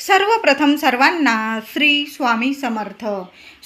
सर्वप्रथम सर्वांना श्री स्वामी समर्थ.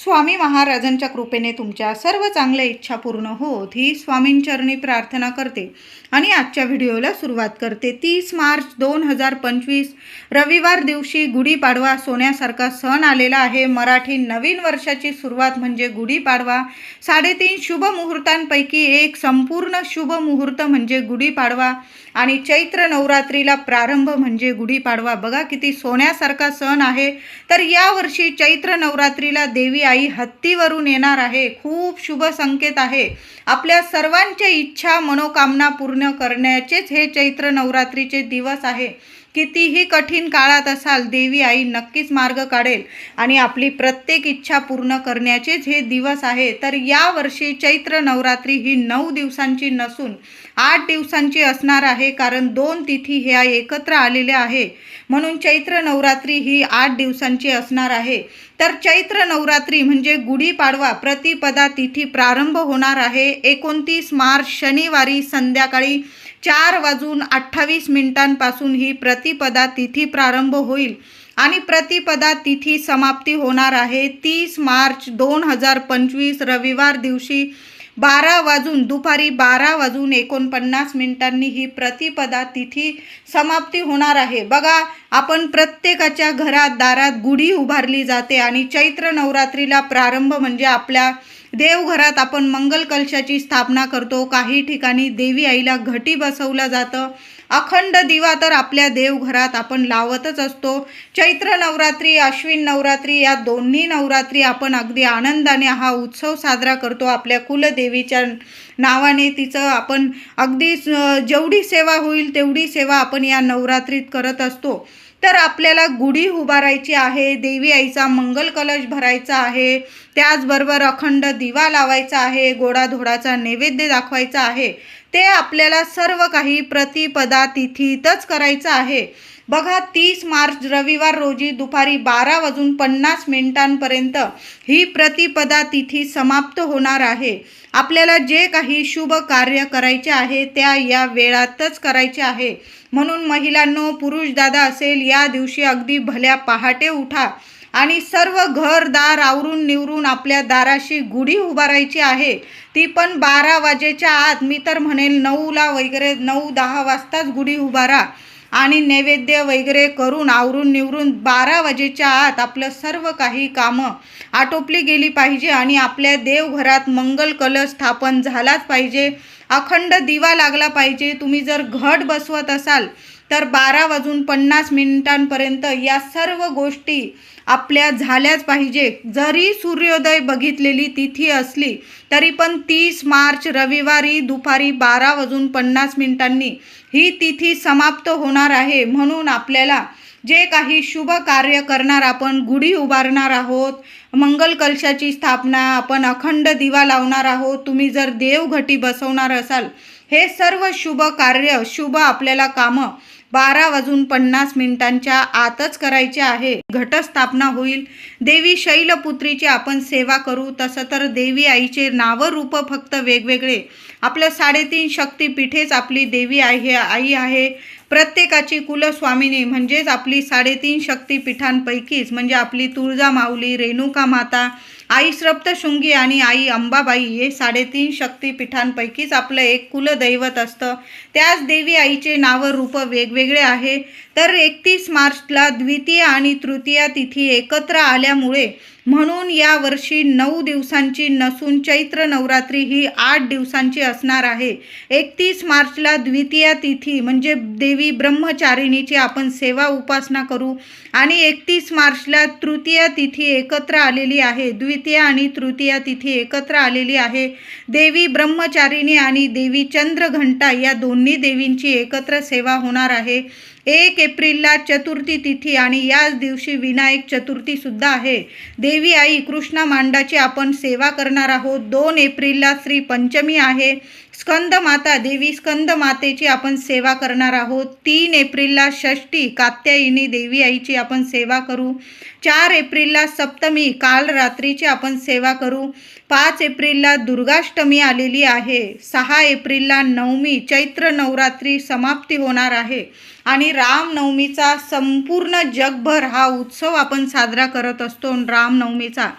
स्वामी महाराजांच्या कृपेने तुमच्या सर्व चांगल्या इच्छा पूर्ण होत ही स्वामींचरणी प्रार्थना करते आणि आजच्या व्हिडिओला सुरुवात करते. तीस मार्च दोन हजार पंचवीस रविवार दिवशी गुढीपाडवा सोन्यासारखा सण आलेला आहे. मराठी नवीन वर्षाची सुरुवात म्हणजे गुढीपाडवा. साडेतीन शुभ मुहूर्तांपैकी एक संपूर्ण शुभ मुहूर्त म्हणजे गुढीपाडवा. आणि चैत्र नवरात्रीला प्रारंभ म्हणजे गुढीपाडवा. बघा किती सोन्यासारखा सण आहे. तर यावर्षी चैत्र नवरात्रीला देवी आई हत्तीवरून येणार आहे. खूप शुभ संकेत आहे. आपल्या सर्वांच्या इच्छा मनोकामना पूर्ण करण्याचेच हे चैत्र नवरात्रीचे दिवस आहे. कितीही कठीण काळात असाल देवी आई नक्कीच मार्ग काढेल आणि आपली प्रत्येक इच्छा पूर्ण करण्याचेच हे दिवस आहे. तर यावर्षी चैत्र नवरात्री ही नऊ दिवसांची नसून आठ दिवसांची असणार आहे कारण दोन तिथी ह्या एकत्र आलेल्या आहे. म्हणून चैत्र नवरात्री ही आठ दिवसांची असणार आहे. तर चैत्र नवरात्री म्हणजे गुढीपाडवा प्रतिपदा तिथी प्रारंभ होणार आहे. एकोणतीस मार्च शनिवारी संध्याकाळी चार वाजून अठ्ठावीस मिनिटांपासून ही प्रतिपदा तिथी प्रारंभ होईल आणि प्रतिपदा तिथी समाप्ती होणार आहे. तीस मार्च दोन हजार पंचवीस रविवार दिवशी बारा वाजून दुपारी बारा वाजून एकोणपन्नास मिनिटांनी ही प्रतिपदा तिथी समाप्ती होणार आहे. बघा आपण प्रत्येकाच्या घरात दारात गुढी उभारली जाते आणि चैत्र नवरात्रीला प्रारंभ म्हणजे आपल्या देवघरात आपण मंगल कलशाची स्थापना करतो. काही ठिकाणी देवी आईला घटी बसवलं जातं. अखंड दिवा तर आपल्या देवघरात आपण लावतच असतो. चैत्र नवरात्री अश्विन नवरात्री या दोन्ही नवरात्री आपण अगदी आनंदाने हा उत्सव साजरा करतो. आपल्या कुलदेवीच्या नावाने तिचं आपण अगदी स- जेवढी सेवा होईल तेवढी सेवा आपण या नवरात्रीत करत असतो. तर आपल्याला गुढी उभारायची आहे देवी आईचा मंगल कलश भरायचा आहे त्याचबरोबर अखंड दिवा लावायचा आहे गोडाधोडाचा नैवेद्य दाखवायचा आहे. ते आपल्याला सर्व काही प्रतिपदा तिथीतच करायचं आहे. बघा तीस मार्च रविवार रोजी दुपारी बारा वाजून पन्नास मिनिटांपर्यंत ही प्रतिपदा तिथी समाप्त होणार आहे. आपल्याला जे काही शुभ कार्य करायचे आहे त्या या वेळातच करायचे आहे. म्हणून महिलांनो पुरुष दादा असेल या दिवशी अगदी भल्या पहाटे उठा. आणि सर्व घरदार आवरून निवरून आपल्या दाराशी गुढी उभारायची आहे. ती पण बारा वाजेच्या आत. मी तर म्हणेल नऊला वगैरे नऊ दहा वाजताच गुढी उभारा आणि नैवेद्य वगैरे करून आवरून निवरून बारा वाजेच्या आत आपलं सर्व काही कामं आटोपली गेली पाहिजे आणि आपल्या देवघरात मंगल कलश स्थापन झालाच पाहिजे. अखंड दिवा लागला पाहिजे. तुम्ही जर घट बसवत असाल तर बारा वाजून पन्नास मिनिटांपर्यंत या सर्व गोष्टी आपल्या झाल्याच पाहिजे. जरी सूर्योदय बघितलेली तिथी असली तरी पण तीस मार्च रविवारी दुपारी बारा वाजून पन्नास मिनिटांनी ही तिथी समाप्त होणार आहे. म्हणून आपल्याला जे काही शुभ कार्य करणार आपण गुढी उभारणार आहोत मंगल कलशाची स्थापना आपण अखंड दिवा लावणार आहोत तुम्ही जर देवघटी बसवणार असाल हे सर्व शुभ कार्य शुभ आपल्याला कामं बारा वाजून पन्नास मिनिटांच्या आतच करायचे आहे. घटस्थापना होईल. देवी शैलपुत्रीची आपण सेवा करू. तसं तर देवी आईचे नावरूप फक्त वेगवेगळे. आपल्या साडेतीन शक्तीपीठेच आपली देवी आहे आई आहे. प्रत्येकाची कुलस्वामिनी म्हणजेच आपली साडेतीन शक्तीपीठांपैकीच म्हणजे आपली तुळजा माऊली रेणुका माता आई श्रप्तशृंगी आणि आई अंबाबाई हे साडेतीन शक्तीपीठांपैकीच आपलं एक कुलदैवत असतं. त्याच देवी आईचे नावं रूप वेगवेगळे आहे. तर एकतीस मार्चला द्वितीय आणि तृतीय तिथी एकत्र आल्यामुळे म्हणून या वर्षी नऊ दिवसांची नसून चैत्र नवरात्री ही आठ दिवसांची असणार आहे. एकतीस मार्चला द्वितीय तिथी म्हणजे देवी ब्रह्मचारिणीची आपण सेवा उपासना करू आणि एकतीस मार्चला तृतीय तिथी एकत्र आलेली आहे. द्वितीय आणि तृतीय तिथी एकत्र आलेली आहे. देवी ब्रह्मचारिणी आणि देवी चंद्रघंटा या दोन्ही देवींची एकत्र सेवा होणार आहे. एक एप्रिलला चतुर्थी तिथी आणि याच दिवशी विनायक चतुर्थी सुद्धा आहे. देवी आई कृष्णा मांडाची आपण सेवा करणार आहोत. दोन एप्रिलला श्री पंचमी आहे. स्कंद माता देवी स्कंद मातेची आपण सेवा करणार आहोत. तीन एप्रिलला षष्टी कात्यायिनी देवी आईची आपण सेवा करू. चार एप्रिलला सप्तमी काल रात्रीची आपण सेवा करू. पाच एप्रिलला दुर्गाष्टमी आलेली आहे. सहा एप्रिलला नवमी चैत्र नवरात्री समाप्ती होणार आहे. आणि रामनवमीचा संपूर्ण जगभर हा उत्सव आपण साजरा करत असतो रामनवमीचा.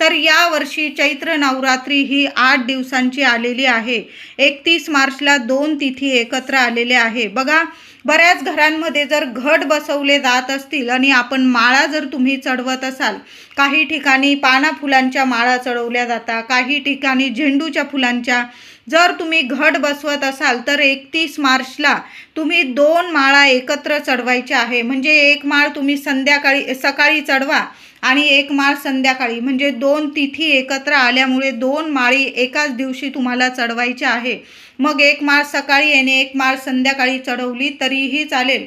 तर यावर्षी चैत्र नवरात्री ही आठ दिवसांची आलेली आहे. एकतीस मार्चला दोन तिथी एकत्र आलेल्या आहे. बघा बऱ्याच घरांमध्ये जर घट बसवले जात असतील आणि आपण माळा जर तुम्ही चढवत असाल काही ठिकाणी पाना फुलांच्या माळा चढवल्या जातात काही ठिकाणी झेंडूच्या फुलांच्या जर तुम्ही घट बसवत असाल तर एकतीस मार्चला तुम्ही दोन माळा एकत्र चढवायच्या आहे. म्हणजे एक माळ तुम्ही संध्याकाळी सकाळी चढवा आणि एक माळ संध्याकाळी. म्हणजे दोन तिथी एकत्र आल्यामुळे दोन माळी एकाच दिवशी तुम्हाला चढवायच्या आहे. मग एक माळ सकाळी आणि एक माळ संध्याकाळी चढवली तरीही चालेल.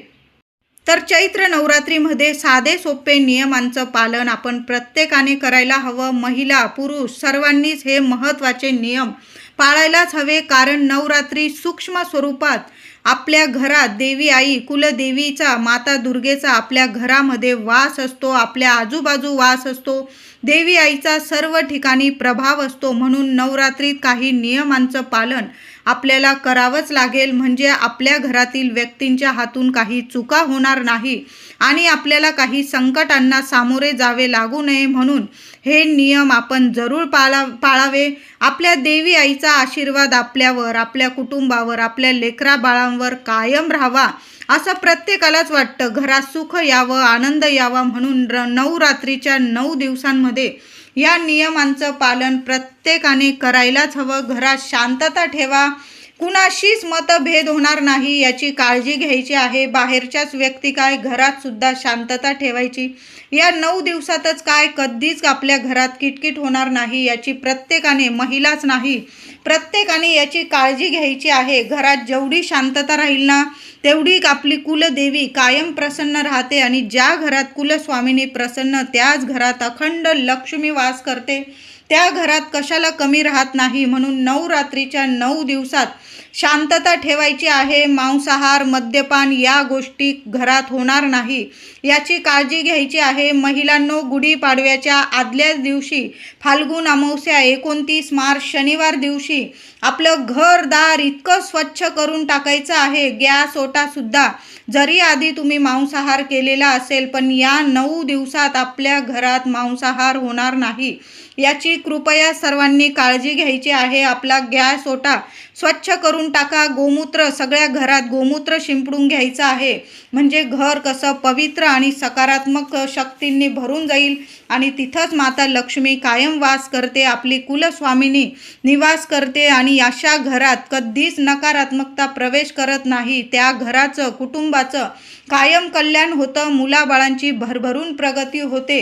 तर चैत्र नवरात्रीमध्ये साधे सोपे नियमांचं पालन आपण प्रत्येकाने करायला हवं. महिला पुरुष सर्वांनीच हे महत्त्वाचे नियम पाळायलाच हवे कारण नवरात्री सूक्ष्म स्वरूपात आपल्या घरात देवी आई कुलदेवीचा माता दुर्गेचा आपल्या घरामध्ये वास असतो आपल्या आजूबाजू वास असतो. देवी आईचा सर्व ठिकाणी प्रभाव असतो. म्हणून नवरात्रीत काही नियमांचं पालन आपल्याला करावंच लागेल. म्हणजे आपल्या घरातील व्यक्तींच्या हातून काही चुका होणार नाही आणि आपल्याला काही संकटांना सामोरे जावे लागू नये. म्हणून हे नियम आपण जरूर पाळा पाळावे. आपल्या देवी आईचा आशीर्वाद आपल्यावर आपल्या कुटुंबावर आपल्या लेकरा बाळांवर कायम राहावा असं प्रत्येकालाच वाटतं. घरात सुख यावं आनंद यावा म्हणून र नवरात्रीच्या नऊ दिवसांमध्ये या नियमांचं पालन प्रत्येकाने करायलाच हवं. घरात शांतता ठेवा. कुणाशीच मतभेद होणार नाही याची काळजी घ्यायची आहे. बाहेरच्याच व्यक्ती काय घरात सुद्धा शांतता ठेवायची? या नऊ दिवसातच काय कधीच आपल्या घरात किटकिट होणार नाही याची प्रत्येकाने महिलाच नाही प्रत्येकाने याची काळजी घ्यायची आहे. घरात जेवढी शांतता राहील ना तेवढी आपली कुलदेवी कायम प्रसन्न राहते आणि ज्या घरात कुलस्वामिनी प्रसन्न त्याच घरात अखंड लक्ष्मी वास करते. त्या घरात कशाला कमी राहत नाही म्हणून नऊ रात्रीच्या नऊ दिवसात शांतता ठेवायची आहे. मांसाहार मद्यपान या गोष्टी घरात होणार नाही. याची काळजी घ्यायची आहे. महिलांनो गुढीपाडव्याच्या आदल्याच दिवशी फाल्गुन अमावस्या एकोणतीस मार्च शनिवार दिवशी आपलं घरदार इतकं स्वच्छ करून टाकायचं आहे. गॅस ओटासुद्धा जरी आधी तुम्ही मांसाहार केलेला असेल पण या नऊ दिवसात आपल्या घरात मांसाहार होणार नाही. याची कृपया सर्वांनी काळजी घ्यायची आहे. आपला गॅस ओटा स्वच्छ करून टाका. गोमूत्र सगळ्या घरात गोमूत्र शिंपडून घ्यायचं आहे. म्हणजे घर कसं पवित्र आणि सकारात्मक शक्तींनी भरून जाईल आणि तिथंच माता लक्ष्मी कायम वास करते आपली कुलस्वामिनी निवास करते आणि अशा घरात कधीच नकारात्मकता प्रवेश करत नाही. त्या घराचं कुटुंब कुटुंबाचं कायम कल्याण होतं मुलाबाळांची भरभरून प्रगती होते.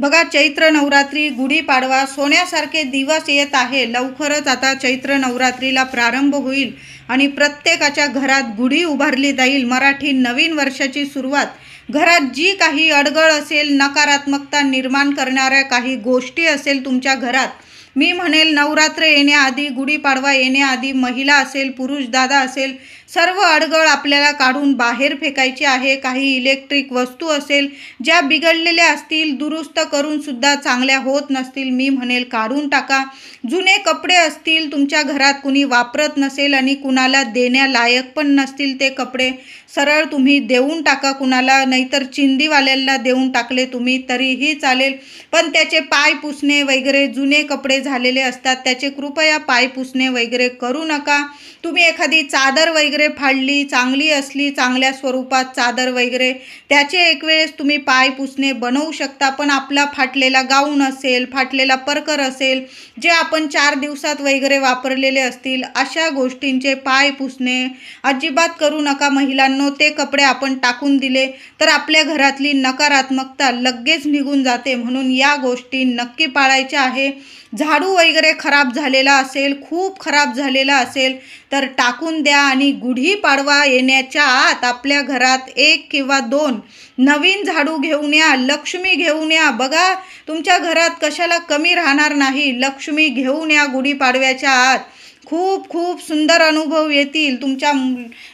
बघा चैत्र नवरात्री गुढीपाडवा सोन्यासारखे दिवस येत आहे. लवकरच आता चैत्र नवरात्रीला प्रारंभ होईल आणि प्रत्येकाच्या घरात गुढी उभारली जाईल. मराठी नवीन वर्षाची सुरुवात. घरात जी काही अडगळ असेल नकारात्मकता निर्माण करणाऱ्या काही गोष्टी असेल तुमच्या घरात मी म्हणेल नवरात्र येण्याआधी गुढीपाडवा येण्याआधी महिला असेल पुरुष दादा असेल सर्व अडगळ आपल्याला काढून बाहेर फेकायची आहे. काही इलेक्ट्रिक वस्तू असेल ज्या बिघडलेल्या असतील दुरुस्त करूनसुद्धा चांगल्या होत नसतील. मी म्हणेल काढून टाका. जुने कपडे असतील तुमच्या घरात कुणी वापरत नसेल आणि कुणाला देण्यालायक पण नसतील ते कपडे. सरळ तुम्ही देऊन टाका कुणाला नाहीतर चिंदीवाल्याला देऊन टाकले तुम्ही तरीही चालेल. पण त्याचे पाय पुसणे वगैरे जुने कपडे झालेले असतात त्याचे कृपया पाय पुसणे वगैरे करू नका. तुम्ही एखादी चादर वगैरे फाडली चांगली असली चांगल्या स्वरूपात चादर वगैरे त्याचे एक वेळेस तुम्ही पाय पुसणे बनवू शकता पण आपला फाटलेला गाऊन असेल फाटलेला परकर असेल जे आपण चार दिवसात वगैरे वापरलेले असतील अशा गोष्टींचे पाय पुसणे अजिबात करू नका महिलांनो ते कपडे आपण टाकून दिले तर आपल्या घरातली नकारात्मकता लगेच निघून जाते. म्हणून या गोष्टी नक्की पाळायच्या आहे. झाडू वगैरे खराब झालेला असेल खूप खराब झालेला असेल तर टाकून द्या आणि गुढी पाडवा येण्याच्या आत आपल्या घरात एक किंवा दोन नवीन झाडू घेऊन या लक्ष्मी घेऊन या. बघा तुमच्या घरात कशाला कमी राहणार नाही लक्ष्मी घेऊन या गुढीपाडव्याच्या आत. खूप खूप सुंदर अनुभव येतील. तुमच्या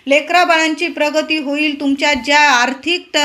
लेकराबाळांची प्रगती होईल. तुमच्या ज्या आर्थिक त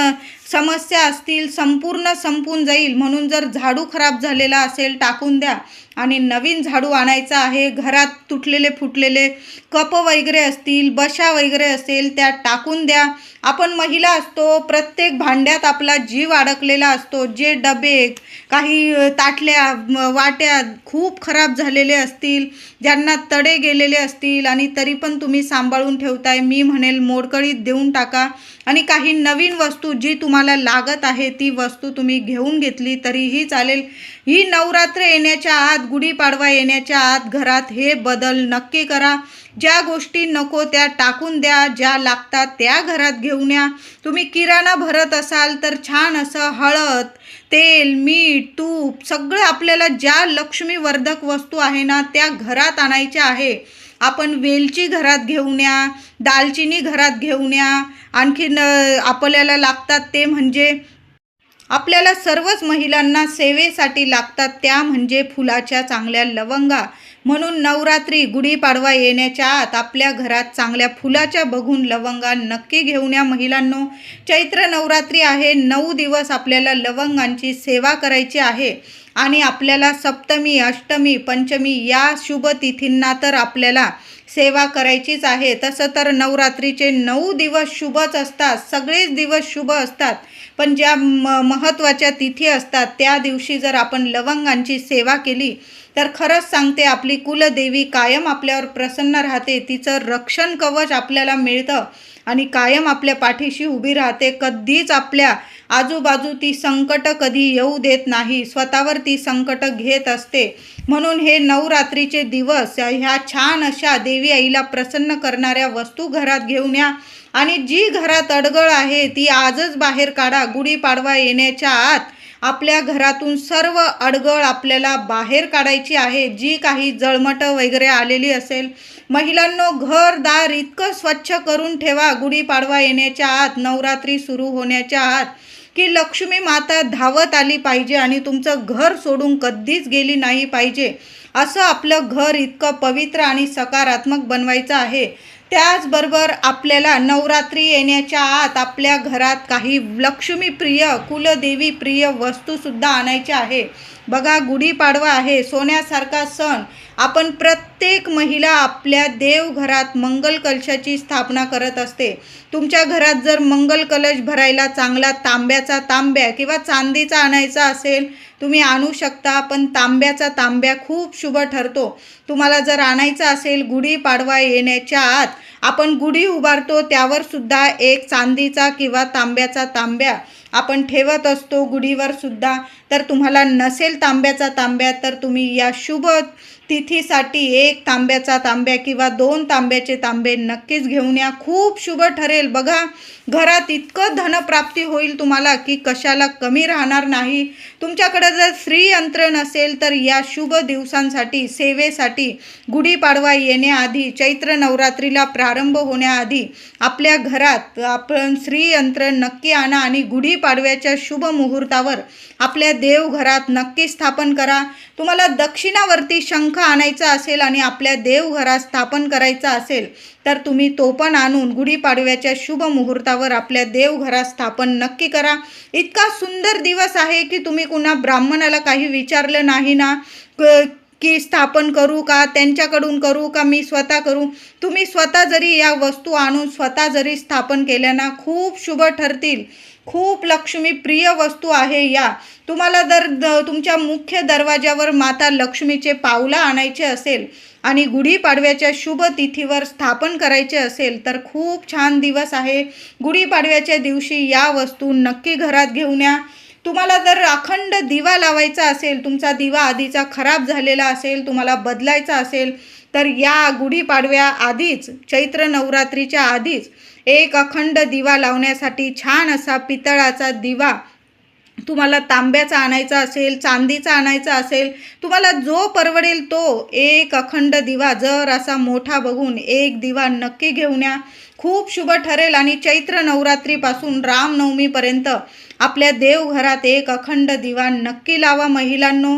समस्या असतील संपूर्ण संपून जाईल म्हणून जर झाडू खराब झालेला असेल टाकून द्या. आणि नवीन झाडू आणायचा आहे घरात तुटलेले फुटलेले कप वगैरे असतील बशा वगैरे असेल त्या टाकून द्या. आपण महिला असतो प्रत्येक भांड्यात आपला जीव अडकलेला असतो. जे डबे काही ताटल्या वाट्या खूप खराब झालेले असतील ज्यांना तडे गेलेले असतील आणि तरी पण तुम्ही सांभाळून ठेवताय. मी म्हणेल मोडकळीत देऊन टाका. आणि काही नवीन वस्तू जी तुम्हाला लागत आहे ती वस्तू तुम्ही घेऊन घेतली तरीही चालेल. ही नवरात्र येण्याच्या आत गुढीपाडवा येण्याच्या आत घरात हे बदल नक्की करा. ज्या गोष्टी नको त्या टाकून द्या ज्या लागतात त्या घरात घेऊन या. तुम्ही किराणा भरत असाल तर छान असं हळद तेल मीठ तूप सगळं आपल्याला ज्या लक्ष्मीवर्धक वस्तू आहे ना त्या घरात आणायच्या आहे. आपण वेलची घरात घेऊन या दालचिनी घरात घेऊन या आणखीन आपल्याला लागतात ते म्हणजे आपल्याला सर्वच महिलांना सेवेसाठी लागतात त्या म्हणजे फुलाच्या चांगल्या लवंगा. म्हणून नवरात्री गुढीपाडवा येण्याच्या आत आपल्या घरात चांगल्या फुलाच्या बघून लवंगा नक्की घेऊन या महिलांनो. चैत्र नवरात्री आहे नऊ दिवस आपल्याला लवंगांची सेवा करायची आहे. आणि आपल्याला सप्तमी अष्टमी पंचमी या शुभ तिथींना तर आपल्याला सेवा करायचीच आहे. तसं तर नवरात्रीचे नऊ दिवस शुभच असतात. सगळेच दिवस शुभ असतात. पण ज्या म महत्त्वाच्या तिथी असतात त्या दिवशी जर आपण लवंगांची सेवा केली तर खरंच सांगते आपली कुलदेवी कायम आपल्यावर प्रसन्न राहते. तिचं रक्षण कवच आपल्याला मिळतं. आणि कायम आपल्या पाठीशी उभी राहते. कधीच आपल्या आजूबाजू ती संकट कधी येऊ देत नाही. स्वतःवर ती संकट घेत असते. म्हणून हे नवरात्रीचे दिवस ह्या छान अशा देवी आईला प्रसन्न करणाऱ्या वस्तू घरात घेऊन या. आणि जी घरात अडगळ आहे ती आजच बाहेर काढा. गुढीपाडवा येण्याच्या आत आपल्या घरातून सर्व अडगळ आपल्याला बाहेर काढायची आहे. जी काही जळमट वगैरे आलेली असेल महिलांनो घरदार इतकं स्वच्छ करून ठेवा. गुढीपाडवा येण्याच्या आत नवरात्री सुरू होण्याच्या आत. की लक्ष्मी माता धावत आली पाहिजे आणि तुमचं घर सोडून कधीच गेली नाही पाहिजे. असं आपलं घर इतकं पवित्र आणि सकारात्मक बनवायचं आहे. त्याचबरोबर आपल्याला नवरात्री येण्याच्या आत आपल्या घरात काही लक्ष्मीप्रिय कुलदेवी प्रिय वस्तूसुद्धा आणायच्या आहे. बघा गुढीपाडवा आहे सोन्यासारखा सण आपण प्रत्येक महिला आपल्या देवघरात मंगल कलशाची स्थापना करत असते. तुमच्या घरात जर मंगल कलश भरायला चांगला तांब्याचा तांब्या किंवा चांदीचा आणायचा असेल तुम्ही आणू शकता पण तांब्याचा तांब्या खूप शुभ ठरतो. तुम्हाला जर आणायचा असेल गुढीपाडवा येण्याच्या आत आपण गुढी उभारतो त्यावर सुद्धा एक चांदीचा किंवा तांब्याचा तांब्या आपण ठेवत असतो गुढीवर सुद्धा. तर तुम्हाला नसेल तांब्याचा तांब्या तर तुम्ही या शुभ तिथीसाठी एक तांब्याचा तांब्या किंवा दोन तांब्याचे तांबे नक्कीच घेऊन या. खूप शुभ ठरेल. बघा घरात इतकं धनप्राप्ती होईल तुम्हाला की कशाला कमी राहणार नाही. तुमच्याकडे जर श्रीयंत्र नसेल तर या शुभ दिवसांसाठी सेवेसाठी गुढीपाडवा येण्याआधी चैत्र नवरात्रीला प्रारंभ होण्याआधी आपल्या घरात आपण श्रीयंत्र नक्की आणा आणि गुढीपाडव्याच्या शुभ मुहूर्तावर आपल्या देवघरात नक्की स्थापन करा. तुम्हाला दक्षिणावरती शंख आणायचा असेल आणि आपल्या देवघरात स्थापन करायचा असेल तर तुम्ही तो पण आणून गुढीपाडव्याच्या शुभ मुहूर्तावर आपल्या देवघरात स्थापन नक्की करा. इतका सुंदर दिवस आहे की तुम्ही कुणा ब्राह्मणाला काही विचारलं नाही ना? क- की स्थापन करू का? त्यांच्याकडून करू का? मी स्वतः करू? तुम्ही स्वतः जरी या वस्तू आणून स्वतः जरी स्थापन केल्या ना खूप शुभ ठरतील. खूप लक्ष्मी प्रिय वस्तू आहे या. तुम्हाला जर द- तुमच्या मुख्य दरवाजावर माता लक्ष्मीचे पावलं आणायचे असेल आणि गुढीपाडव्याच्या शुभ तिथीवर स्थापन करायचे असेल तर खूप छान दिवस आहे. गुढीपाडव्याच्या दिवशी या वस्तू नक्की घरात घेऊन या. तुम्हाला जर अखंड दिवा लावायचा असेल तुमचा दिवा आधीचा खराब झालेला असेल तुम्हाला बदलायचा असेल तर या गुढीपाडव्या आधीच चैत्र नवरात्रीच्या आधीच एक अखंड दिवा लावण्यासाठी छान असा पितळाचा दिवा तुम्हाला तांब्याचा आणायचा असेल चांदीचा आणायचा असेल तुम्हाला जो परवडेल तो एक अखंड दिवा जर असा मोठा बघून एक दिवा नक्की घेऊन या. खूप शुभ ठरेल आणि चैत्र नवरात्रीपासून रामनवमीपर्यंत आपल्या देवघरात एक अखंड दिवा नक्की लावा महिलांनो.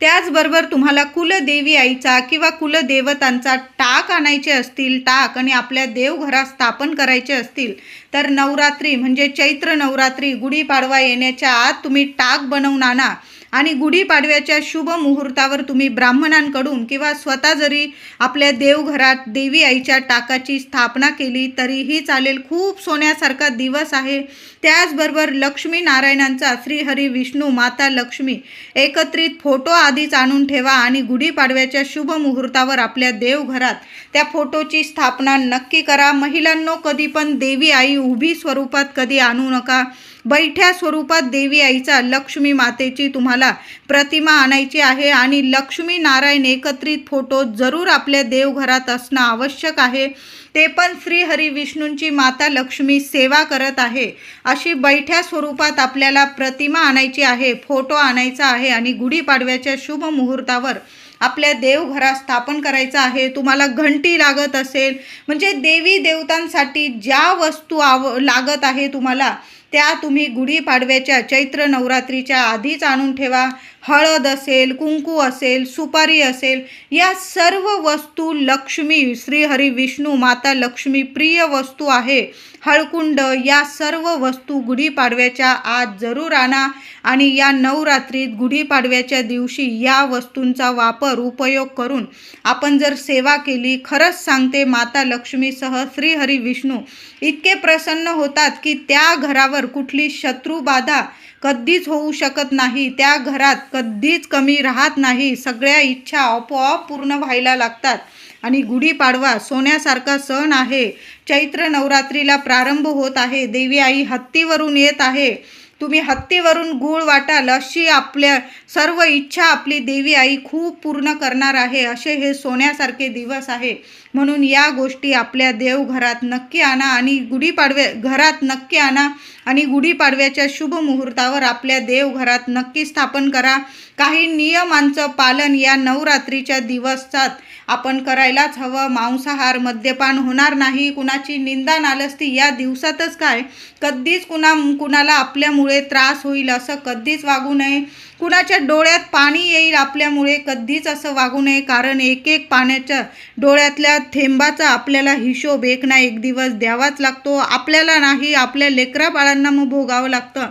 त्याचबरोबर तुम्हाला कुलदेवी आईचा किंवा कुलदेवतांचा टाक आणायचे असतील टाक आणि आपल्या देवघरात स्थापन करायचे असतील तर नवरात्री म्हणजे चैत्र नवरात्री गुढीपाडवा येण्याच्या आत तुम्ही टाक बनवून आणा. आणि गुढीपाडव्याच्या शुभ मुहूर्तावर तुम्ही ब्राह्मणांकडून किंवा स्वतः जरी आपल्या देवघरात देवी आईच्या टाकाची स्थापना केली तरीही चालेल. खूप सोन्यासारखा दिवस आहे. त्याचबरोबर लक्ष्मी नारायणांचा श्रीहरी विष्णू माता लक्ष्मी एकत्रित फोटो आधीच आणून ठेवा आणि गुढीपाडव्याच्या शुभ मुहूर्तावर आपल्या देवघरात त्या फोटोची स्थापना नक्की करा. महिलांनो कधी पण देवी आई उभी स्वरूपात कधी आणू नका. बैठ्या स्वरूपात देवी आईचा लक्ष्मी मातेची तुम्हाला प्रतिमा आणायची आहे आणि लक्ष्मी नारायण एकत्रित फोटो जरूर आपल्या देवघरात असणं आवश्यक आहे. ते पण श्रीहरी विष्णूंची माता लक्ष्मी सेवा करत आहे. अशी बैठ्या स्वरूपात आपल्याला प्रतिमा आणायची आहे फोटो आणायचा आहे आणि गुढीपाडव्याच्या शुभ मुहूर्तावर आपल्या देवघरात स्थापन करायचं आहे. तुम्हाला घंटी लागत असेल म्हणजे देवी देवतांसाठी ज्या वस्तू आव लागत आहे तुम्हाला त्या तुम्ही गुढीपाडव्याच्या चैत्र नवरात्रीच्या आधीच आणून ठेवा. हळद असेल कुंकू असेल सुपारी असेल या सर्व वस्तू लक्ष्मी श्रीहरी विष्णू माता लक्ष्मी प्रिय वस्तू आहे. हळकुंड या सर्व वस्तू गुढीपाडव्याच्या आत जरूर आणा आणि या नवरात्रीत गुढीपाडव्याच्या दिवशी या वस्तूंचा वापर उपयोग करून आपण जर सेवा केली खरंच सांगते माता लक्ष्मीसह श्रीहरी विष्णू इतके प्रसन्न होतात की त्या घरावर कुठली शत्रुबाधा कधीच होऊ शकत नाही. त्या घरात कधीच कमी राहत नाही. सगळ्या इच्छा आपोआप पूर्ण व्हायला लागतात. आणि गुढीपाडवा सोन्यासारखा सण आहे. चैत्र नवरात्रीला प्रारंभ होत आहे. देवी आई हत्तीवरून येत आहे. तुम्ही हत्तीवरून गूळ वाटाल अशी आपल्या सर्व इच्छा आपली देवी आई खूप पूर्ण करणार आहे. असे हे सोन्यासारखे दिवस आहे. म्हणून या गोष्टी आपल्या देवघरात नक्की आणा आणि गुढीपाडव्या घरात नक्की आणा आणि गुढीपाडव्याच्या शुभ मुहूर्तावर आपल्या देवघरात नक्की स्थापन करा. काही नियमांचं पालन या नवरात्रीच्या दिवसात आपण करायलाच हवं. मांसाहार मद्यपान होणार नाही. कुणाची निंदा नालस्ती या दिवसातच काय? कधीच कुणा कुणाला आपल्यामुळे त्रास होईल असं कधीच वागू नये. कुणाच्या डोळ्यात पाणी येईल आपल्यामुळे कधीच असं वागू नये कारण एक एक पाण्याच्या डोळ्यातल्या थेंबाचा आपल्याला हिशोब एक ना एक दिवस द्यावाच लागतो. आपल्याला नाही आपल्या लेकरा बाळांना मग भोगावं लागतं.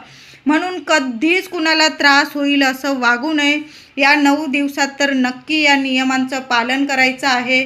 म्हणून कधीच कुणाला त्रास होईल असं वागू नये. या नऊ दिवसात तर नक्की या नियमांचं पालन करायचं आहे.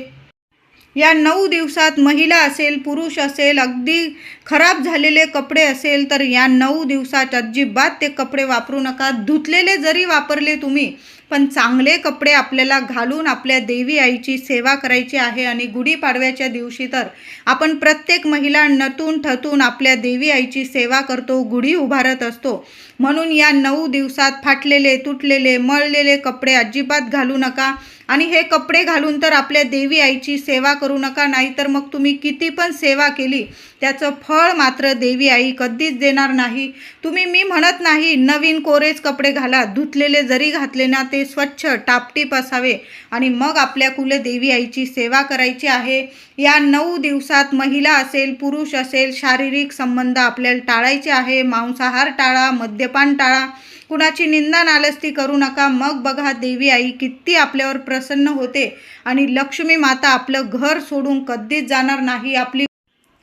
या नऊ दिवसात महिला असेल पुरुष असेल अगदी खराब झालेले कपडे असेल तर या नऊ दिवसात अजिबात ते कपडे वापरू नका. धुतलेले जरी वापरले तुम्ही पण चांगले कपडे आपल्याला घालून आपल्या देवी आईची सेवा करायची आहे आणि गुढीपाडव्याच्या दिवशी तर आपण प्रत्येक महिला नटून ठतून आपल्या देवी आईची सेवा करतो गुढी उभारत असतो. म्हणून या नऊ दिवसात फाटलेले तुटलेले मळलेले कपडे अजिबात घालू नका. आणि हे कपडे घालून तर आपल्या देवी आईची सेवा करू नका नाहीतर मग तुम्ही किती पण सेवा केली त्याचं फळ मात्र देवी आई कधीच देणार नाही. तुम्ही मी म्हणत नाही नवीन कोरेच कपडे घाला धुतलेले जरी घातले ना ते स्वच्छ टापटीप असावे. आणि मग आपल्या कुलदेवी आईची सेवा करायची आहे. या नऊ दिवसात महिला असेल पुरुष असेल शारीरिक संबंध आपल्याला टाळायचे आहे. मांसाहार टाळा मद्यपान टाळा. कुणाची निंदा नालस्ती करू नका. मग बघा देवी आई किती आपल्यावर प्रसन्न होते आणि लक्ष्मी माता आपलं घर सोडून कधीच जाणार नाही. आपली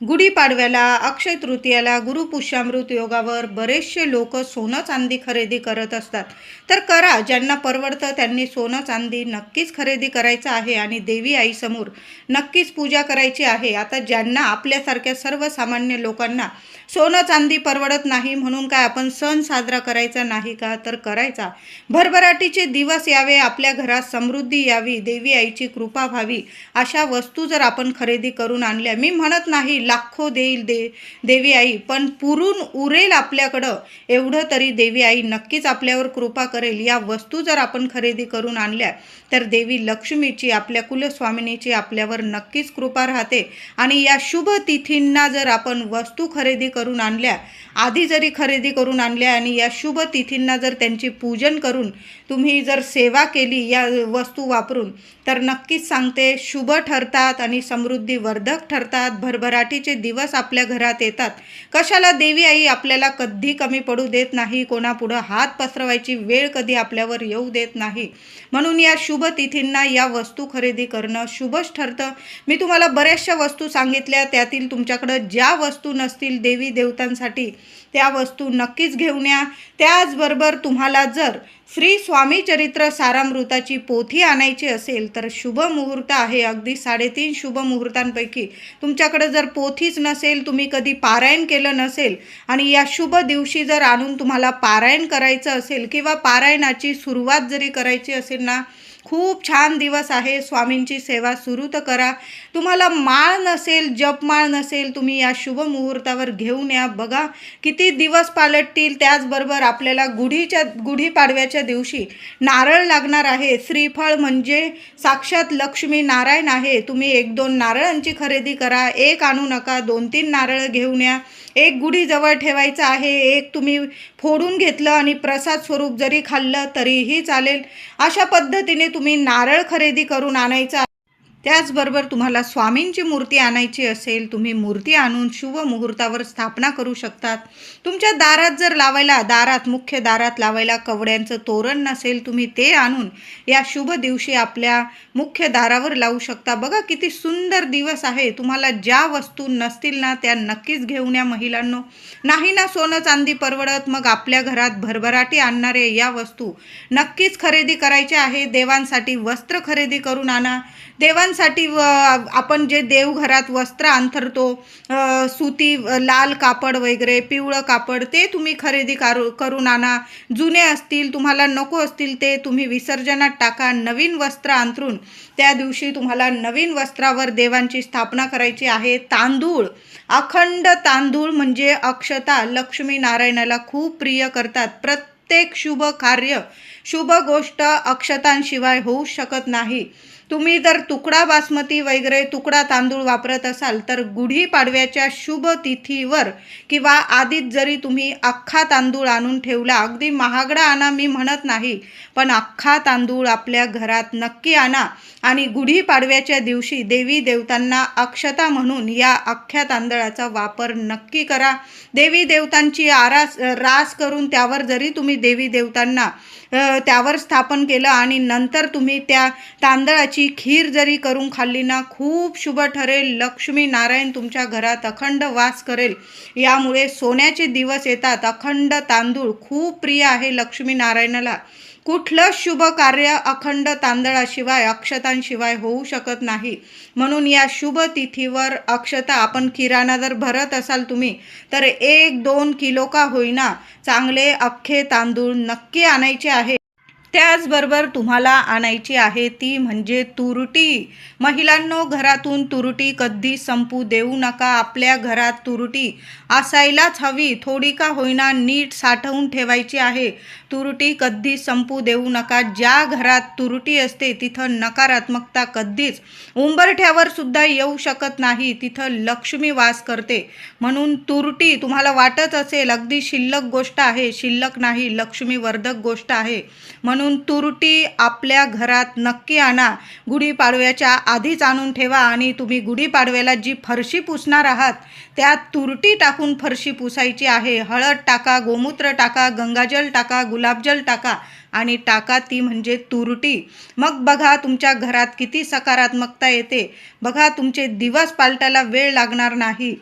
गुढीपाडव्याला अक्षय तृतीयाला गुरुपुष्यामृत योगावर बरेचसे लोक सोनं चांदी खरेदी करत असतात. तर करा ज्यांना परवडतं त्यांनी सोनं चांदी नक्कीच खरेदी करायचं आहे आणि देवी आईसमोर नक्कीच पूजा करायची आहे. आता ज्यांना आपल्यासारख्या सर्वसामान्य लोकांना सोनं चांदी परवडत नाही म्हणून काय आपण सण साजरा करायचा नाही का? तर करायचा. भरभराटीचे दिवस यावे आपल्या घरात समृद्धी यावी देवी आईची कृपा व्हावी अशा वस्तू जर आपण खरेदी करून आणल्या. मी म्हणत नाही लाखो देईल दे देवी आई. पण पुरून उरेल आपल्याकडं एवढं तरी देवी आई नक्कीच आपल्यावर कृपा करेल. या वस्तू जर आपण खरेदी करून आणल्या तर देवी लक्ष्मीची आपल्या कुलस्वामिनीची आपल्यावर नक्कीच कृपा राहते. आणि या शुभ तिथींना जर आपण वस्तू खरेदी करून आणल्या आधी जरी खरेदी करून आणल्या आणि या शुभ तिथींना जर त्यांची पूजन करून तुम्ही जर सेवा केली या वस्तू वापरून तर नक्कीच सांगते शुभ ठरतात आणि समृद्धीवर्धक ठरतात. भरभराटीचे दिवस आपल्या घरात येतात. कशाला देवी आई आपल्याला कधी कमी पडू देत नाही कोणापुढं हात पसरवायची वेळ कधी आपल्यावर येऊ देत नाही. म्हणून या शुभ तिथींना या वस्तू खरेदी करणं शुभच ठरतं. मी तुम्हाला बऱ्याचशा वस्तू सांगितल्या त्यातील तुमच्याकडं ज्या वस्तू नसतील देवी देवतांसाठी त्या वस्तू नक्कीच घेऊन या. त्याचबरोबर तुम्हाला जर श्री स्वामी चरित्र सारामृताची पोथी आणायची असेल तर शुभ मुहूर्त आहे. अगदी साडेतीन शुभ मुहूर्तांपैकी तुमच्याकडे जर पोथीच नसेल तुम्ही कधी पारायण केलं नसेल आणि या शुभ दिवशी जर आणून तुम्हाला पारायण करायचं असेल किंवा पारायणाची सुरुवात जरी करायची असेल ना खूप छान दिवस आहे. स्वामींची सेवा सुरू तर करा. तुम्हाला माळ नसेल जपमाळ नसेल तुम्ही या शुभ मुहूर्तावर घेऊन या. बघा किती दिवस पालटतील. त्याचबरोबर आपल्याला गुढीच्या गुढीपाडव्याच्या दिवशी नारळ लागणार आहे. श्रीफळ म्हणजे साक्षात लक्ष्मी नारायण आहे. तुम्ही एक दोन नारळांची खरेदी करा. एक आणू नका. दोन तीन नारळ घेऊन या. एक गुढी जवळ ठेवायचं आहे. एक तुम्ही फोडून घेतलं आणि प्रसाद स्वरूप जरी खाल्लं तरीही चालेल. अशा पद्धतीने तुम्ही नारळ खरेदी करून आणायचा त्याचबरोबर तुम्हाला स्वामींची मूर्ती आणायची असेल तुम्ही मूर्ती आणून शुभ मुहूर्तावर स्थापना करू शकतात. तुमच्या दारात जर लावायला दारात मुख्य दारात लावायला कवड्यांचं तोरण नसेल तुम्ही ते आणून या शुभ दिवशी आपल्या मुख्य दारावर लावू शकता. बघा किती सुंदर दिवस आहे. तुम्हाला ज्या वस्तू नसतील ना त्या नक्कीच घेऊन या महिलांनो. नाही ना सोनं चांदी परवडत मग आपल्या घरात भरभराटी आणणारे या वस्तू नक्कीच खरेदी करायच्या आहे. देवांसाठी वस्त्र खरेदी करून आणा. देवांसाठी व आपण जे देवघरात वस्त्र अंथरतो सुती लाल कापड वगैरे पिवळं कापड ते तुम्ही खरेदी करू करून आणा. जुने असतील तुम्हाला नको असतील ते तुम्ही विसर्जनात टाका. नवीन वस्त्र अंथरून त्या दिवशी तुम्हाला नवीन वस्त्रावर देवांची स्थापना करायची आहे. तांदूळ अखंड तांदूळ म्हणजे अक्षता. लक्ष्मी नारायणाला खूप प्रिय करतात. प्रत्येक शुभ कार्य शुभ गोष्ट अक्षतांशिवाय होऊ शकत नाही. तुम्ही जर तुकडा बासमती वगैरे तुकडा तांदूळ वापरत असाल तर गुढीपाडव्याच्या शुभ तिथीवर किंवा आधीच जरी तुम्ही अख्खा तांदूळ आणून ठेवला अगदी महागडा आणा मी म्हणत नाही पण अख्खा तांदूळ आपल्या घरात नक्की आणा. आणि गुढीपाडव्याच्या दिवशी देवी देवतांना अक्षता म्हणून या अख्ख्या तांदळाचा वापर नक्की करा. देवी देवतांची आरास रास करून त्यावर जरी तुम्ही देवी देवतांना त्यावर स्थापन केलं आणि नंतर तुम्ही त्या तांदळाची खीर जरी करून खाल्ली ना खूप शुभ ठरेल. लक्ष्मी नारायण तुमच्या घरात अखंड वास करेल. यामुळे सोन्याचे दिवस येतात. अखंड तांदूळ खूप प्रिय आहे लक्ष्मी नारायणाला. कुठलं शुभ कार्य अखंड तांदळाशिवाय अक्षतांशिवाय होऊ शकत नाही. म्हणून या शुभ तिथीवर अक्षता आपण किराणा जर भरत असाल तुम्ही तर एक दोन किलो का होईना चांगले अख्खे तांदूळ नक्की आणायचे आहे. त्याचबरोबर तुम्हाला आणायची आहे ती म्हणजे तुरटी. महिलांनो घरातून तुरटी कधी संपू देऊ नका. आपल्या घरात तुरटी असायलाच हवी. थोडी का होईना नीट साठवून ठेवायची आहे. तुरटी कधी संपू देऊ नका. ज्या घरात तुरटी असते तिथं नकारात्मकता कधीच उंबरठ्यावर सुद्धा येऊ शकत नाही. तिथं लक्ष्मी वास करते. म्हणून तुरटी तुम्हाला वाटत असेल अगदी शिल्लक गोष्ट आहे. शिल्लक नाही लक्ष्मीवर्धक गोष्ट आहे. म्हणून तुरटी आपल्या घरात नक्की आणा. गुढीपाडव्याच्या आधीच आणून ठेवा आणि तुम्ही गुढीपाडव्याला जी फरशी पुसणार आहात त्यात तुरटी टाकून फरशी पुसायची आहे. हळद टाका गोमूत्र टाका गंगाजल टाका गुलाबजल टाका आणि टाका ती म्हणजे तुरटी. मग बघा तुमच्या घरात किती सकारात्मकता येते. बघा तुमचे दिवस पालटायला वेळ लागणार नाही.